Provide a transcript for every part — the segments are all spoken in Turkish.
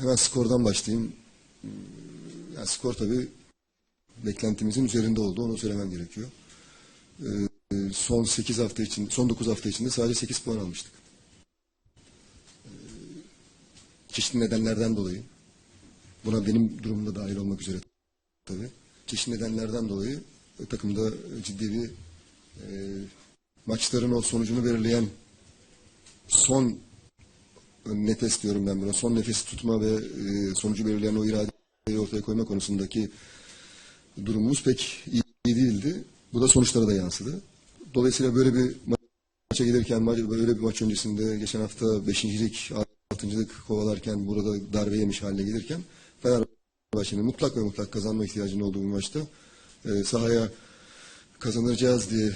hemen skordan başlayayım. Yani skor tabii beklentimizin üzerinde oldu. Onu söylemem gerekiyor. Ee, son 8 hafta için, son 9 hafta içinde sadece 8 puan almıştık. Ee, çeşitli nedenlerden dolayı. Buna benim durumumda dahil olmak üzere tabii. Çeşitli nedenlerden dolayı e, takımda ciddi bir e, maçların o sonucunu belirleyen son nefes diyorum ben buna. Son nefesi tutma ve e, sonucu belirleyen o iradeyi ortaya koyma konusundaki durumumuz pek iyi değildi. Bu da sonuçlara da yansıdı. Dolayısıyla böyle bir maça gelirken, böyle bir maç öncesinde geçen hafta beşincilik, altıncılık kovalarken burada darbe yemiş haline gelirken Fenerbahçe'nin mutlak ve mutlak kazanma ihtiyacının olduğu bir maçta e, sahaya kazanacağız diye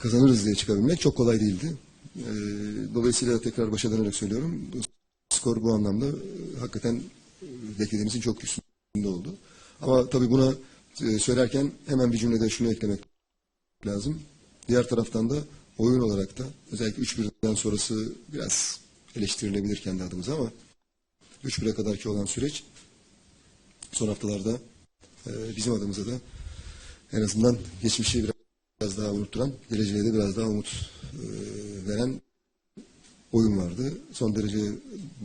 kazanırız diye çıkabilmek çok kolay değildi. E, dolayısıyla tekrar başa dönerek söylüyorum. Skor bu anlamda e, hakikaten e, beklediğimizin çok üstünde oldu. Ama tabii buna e, söylerken hemen bir cümlede şunu eklemek lazım. Diğer taraftan da oyun olarak da özellikle 3-1'den sonrası biraz eleştirilebilir kendi adımıza ama 3-1'e kadarki olan süreç son haftalarda e, bizim adımıza da en azından geçmişi biraz, biraz daha unutturan, geleceğe de biraz daha umut veren oyun vardı. Son derece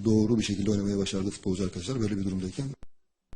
doğru bir şekilde oynamaya başardı futbolcu arkadaşlar böyle bir durumdayken.